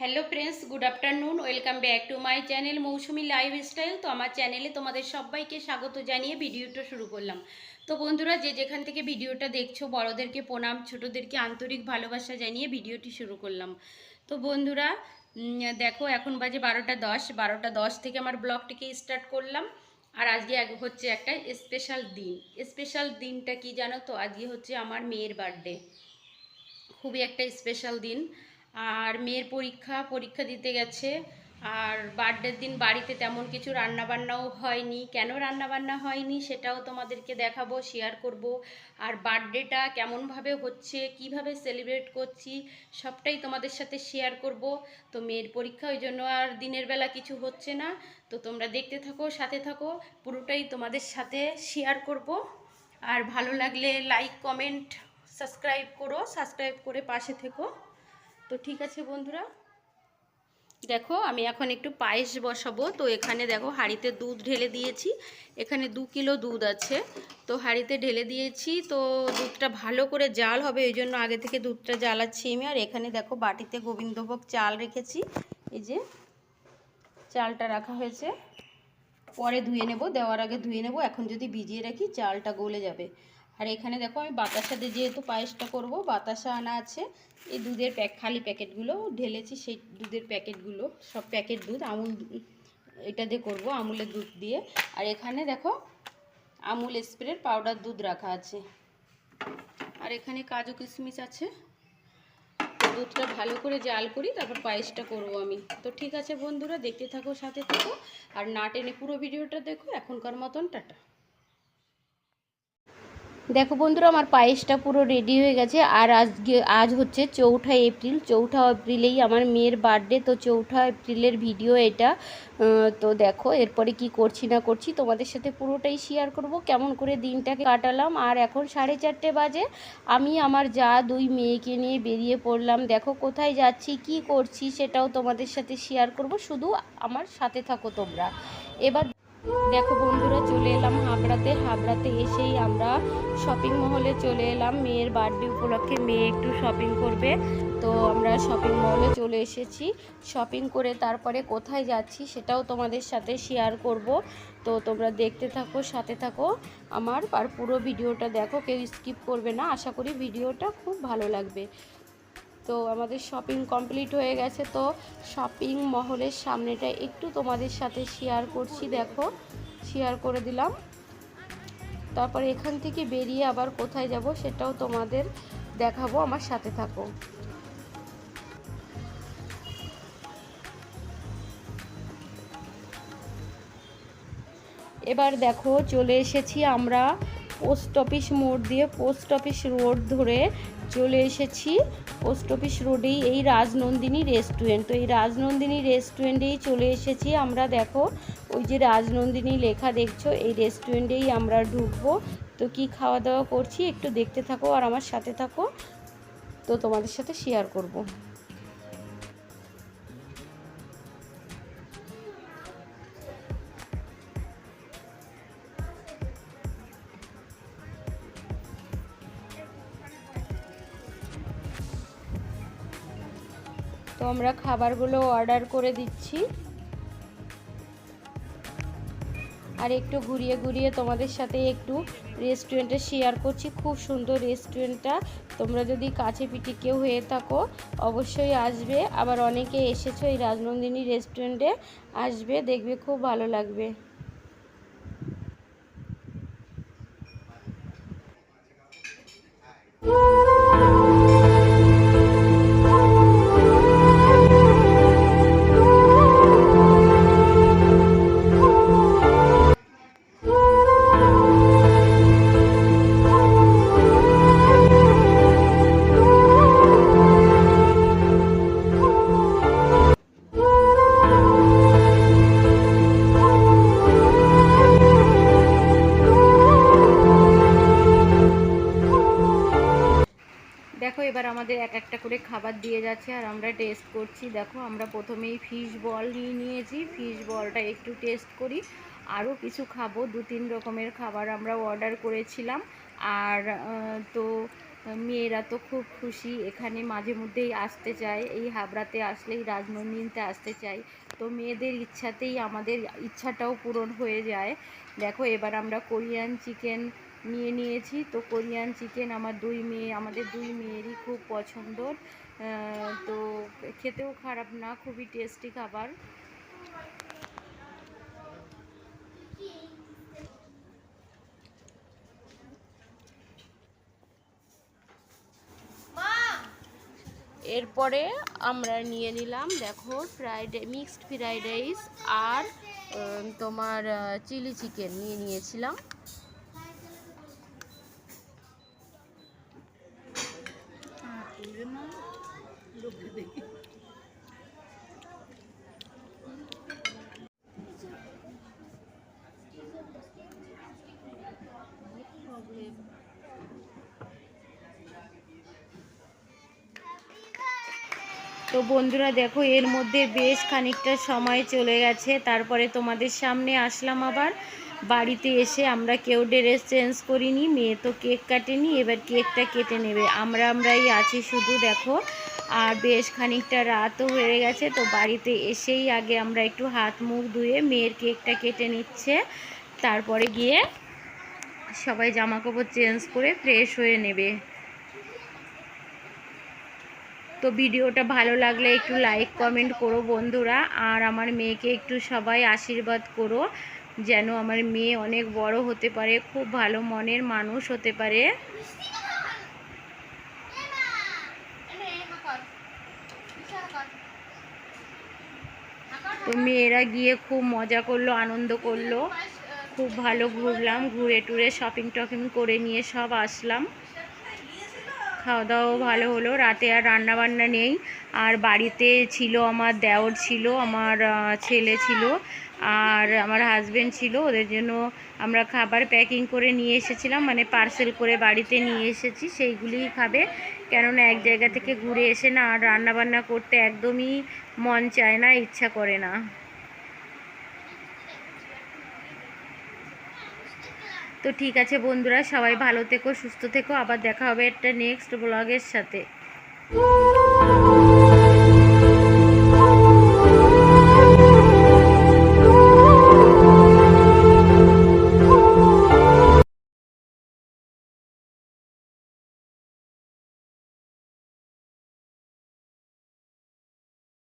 Hello friends good afternoon welcome back to my channel Moushumi lifestyle তো আমার চ্যানেলে তোমাদের সবাইকে স্বাগত জানিয়ে ভিডিওটা শুরু করলাম। তো বন্ধুরা, যে যেখান থেকে ভিডিওটা দেখছ, বড়োদেরকে প্রণাম, ছোটোদেরকে আন্তরিক ভালোবাসা জানিয়ে ভিডিওটি শুরু করলাম। তো বন্ধুরা দেখো, এখন বাজে বারোটা দশ। বারোটা দশ থেকে আমার ব্লগটিকে স্টার্ট করলাম। আর আজকে হচ্ছে একটা স্পেশাল দিন। স্পেশাল দিনটা কি জানো তো? আজকে হচ্ছে আমার মেয়ের বার্থডে খুবই একটা স্পেশাল দিন। আর মেয়ের পরীক্ষা পরীক্ষা দিতে গেছে। আর বার্থডের দিন বাড়িতে তেমন কিছু রান্নাবান্নাও হয়নি। কেন রান্নাবান্না হয়নি সেটাও তোমাদেরকে দেখাবো শেয়ার করব। আর বার্থডেটা কেমনভাবে হচ্ছে, কীভাবে সেলিব্রেট করছি, সবটাই তোমাদের সাথে শেয়ার করব। তো মেয়ের পরীক্ষা ওই জন্য আর দিনের বেলা কিছু হচ্ছে না। তো তোমরা দেখতে থাকো, সাথে থাকো, পুরোটাই তোমাদের সাথে শেয়ার করব। আর ভালো লাগলে লাইক কমেন্ট সাবস্ক্রাইব করো সাবস্ক্রাইব করে পাশে থেকো। তো ঠিক আছে বন্ধুরা। দেখো, আমি এখন একটু পায়েস বসাবো। তো এখানে দেখো, হাঁড়িতে দুধ ঢেলে দিয়েছি। এখানে দু কিলো দুধ আছে। তো হাঁড়িতে ঢেলে দিয়েছি। তো দুধটা ভালো করে জাল হবে, এই জন্য আগে থেকে দুধটা জ্বালাচ্ছি আমি। আর এখানে দেখো, বাটিতে গোবিন্দভোগ চাল রেখেছি। এই যে চালটা রাখা হয়েছে। পরে ধুয়ে নেব, দেওয়ার আগে ধুয়ে নেব। এখন যদি ভিজিয়ে রাখি, চালটা গলে যাবে। আর এখানে দেখো আমি বাতাসা দিয়ে যেহেতু পায়েসটা করব, বাতাসা আনা আছে। এই দুধের প্যাক, খালি প্যাকেটগুলো ঢেলেছি, সেই দুধের প্যাকেটগুলো, সব প্যাকেট দুধ, আমুল এটা দিয়ে করব, আমুলের দুধ দিয়ে। আর এখানে দেখো আমুল স্প্রের পাউডার দুধ রাখা আছে। আর এখানে কাজু কিশমিশ আছে। দুধটা ভালো করে জাল করি, তারপর পায়েসটা করব আমি। তো ঠিক আছে বন্ধুরা, দেখতে থাকো, সাথে থাকো। আর না টেনে পুরো ভিডিওটা দেখো। এখনকার মতন, টাটা। দেখো বন্ধুরা, আমার পায়েসটা পুরো রেডি হয়ে গেছে। আর আজকে, আজ হচ্ছে চৌঠা এপ্রিল। চৌঠা এপ্রিলেই আমার মেয়ের বার্থডে তো চৌঠা এপ্রিলের ভিডিও এটা। তো দেখো, এরপরে কি করছি না করছি তোমাদের সাথে পুরোটাই শেয়ার করব। কেমন করে দিনটাকে কাটালাম। আর এখন সাড়ে চারটে বাজে। আমি আমার যা দুই মেয়েকে নিয়ে বেরিয়ে পড়লাম। দেখো কোথায় যাচ্ছি, কি করছি সেটাও তোমাদের সাথে শেয়ার করব। শুধু আমার সাথে থাকো তোমরা। এবার দেখো বন্ধুরা, চলে এলাম হাবড়াতে। হাবড়াতে এসেই আমরা শপিং মহলে চলে এলাম। মেয়ের বার্থডে উপলক্ষে মেয়ে একটু শপিং করবে। তো আমরা শপিং মহলে চলে এসেছি। শপিং করে তারপরে কোথায় যাচ্ছি সেটাও তোমাদের সাথে শেয়ার করব। তো তোমরা দেখতে থাকো, সাথে থাকো আমার। আর পুরো ভিডিওটা দেখো, কেউ স্কিপ করবে না। আশা করি ভিডিওটা খুব ভালো লাগবে। তো আমাদের শপিং কমপ্লিট হয়ে গেছে। তো শপিং মহলের সামনেটা একটু তোমাদের সাথে শেয়ার করছি, দেখো। শেয়ার করে দিলাম। তারপর এখান থেকে বেরিয়ে আবার কোথায় যাব সেটাও তোমাদের দেখাবো, আমার সাথে থাকো। এবার দেখো, চলে এসেছি আমরা পোস্ট অফিস মোড় দিয়ে পোস্ট অফিস রোড ধরে চলে এসেছি। পোস্ট অফিস রোডেই এই রাজনন্দিনী রেস্টুরেন্ট। তো এই রাজনন্দিনী রেস্টুরেন্টেই চলে এসেছি আমরা, দেখো, ওই যে রাজনন্দিনী লেখা দেখছ, এই রেস্টুরেন্টেই আমরা ঢুকবো। তো কি খাওয়া দাওয়া করছি একটু দেখতে থাকো আর আমার সাথে থাকো। তো তোমাদের সাথে শেয়ার করব। তো আমরা খাবারগুলো অর্ডার করে দিচ্ছি। আর একটু ঘুরিয়ে ঘুরিয়ে তোমাদের সাথে একটু রেস্টুরেন্টে শেয়ার করছি। খুব সুন্দর রেস্টুরেন্টটা তোমরা যদি কাছে পিঠে কেউ হয়ে থাকো, অবশ্যই আসবে। আবার অনেকে এসেছ এই রাজনন্দিনী রেস্টুরেন্টে আসবে, দেখবে খুব ভালো লাগবে। আমাদের এক একটা করে খাবার দিয়ে যাচ্ছে আর আমরা টেস্ট করছি। দেখো, আমরা প্রথমেই ফিশ বল নিয়ে নিয়েছি। ফিশ বলটা একটু টেস্ট করি। আরও কিছু খাব। দু তিন রকমের খাবার আমরা অর্ডার করেছিলাম। আর তো, মেয়েরা তো খুব খুশি। এখানে মাঝে মধ্যেই আসতে চায়। এই হাবড়াতে আসলেই রাজনন্দিনীতে আসতে চাই তো মেয়েদের ইচ্ছাতেই আমাদের ইচ্ছাটাও পূরণ হয়ে যায়। দেখো, এবার আমরা কোরিয়ান চিকেন নিয়ে নিয়েছি। তো কোরিয়ান চিকেন আমার দুই মেয়ে, আমাদের দুই মেয়েরই খুব পছন্দর তো খেতেও খারাপ না, খুবই টেস্টি খাবার। এরপরে আমরা নিয়ে নিলাম, দেখো ফ্রাইড মিক্সড ফ্রাইড রাইস আর তোমার চিলি চিকেন নিয়ে নিয়েছিলাম। তো বন্ধুরা দেখো, এর মধ্যে বেশ খানিকটা সময় চলে গেছে। তারপরে তোমাদের সামনে আসলাম আবার। বাড়িতে এসে আমরা কেউ ড্রেস চেঞ্জ করিনি, মেয়ে তো কেক কাটেনি, এবার কেকটা কেটে নেবে। আমরা আমরাই আছি শুধু, দেখো। আর বেশ খানিকটা রাতও হয়ে গেছে, তো বাড়িতে এসেই আগে আমরা একটু হাত মুখ ধুয়ে মেয়ের কেকটা কেটে নিচ্ছে। তারপরে গিয়ে সবাই জামা কাপড় চেঞ্জ করে ফ্রেশ হয়ে নেবে। তো ভিডিওটা ভালো লাগলে একটু লাইক, কমেন্ট করো বন্ধুরা। আর আমার মেয়েকে একটু সবাই আশীর্বাদ করো। যেন আমার মেয়ে অনেক বড় হতে পারে, খুব ভালো মনের মানুষ হতে পারে। তো মেয়েরা গিয়ে খুব মজা করল, আনন্দ করল। খুব ভালো ঘুরলাম, ঘুরে টুরে শপিং টপিং করে নিয়ে সব আসলাম। খাওয়া দাওয়াও ভালো হলো। রাতে আর রান্না বান্না নেই। আর বাড়িতে ছিল আমার দেওর ছিল, আমার ছেলে ছিল, আর আমার হাজবেন্ড ছিল। ওদের জন্য আমরা খাবার প্যাকিং করে নিয়ে এসেছিলাম। মানে পার্সেল করে বাড়িতে নিয়ে এসেছি। সেইগুলিই খাবে। কেননা এক জায়গা থেকে ঘুরে এসে না আর রান্নাবান্না করতে একদমই মন চায় না, ইচ্ছা করে না। তো ঠিক আছে বন্ধুরা, সবাই ভালো থেকো, সুস্থ থেকো, আবার দেখা হবে একটা নেক্সট ব্লগের সাথে।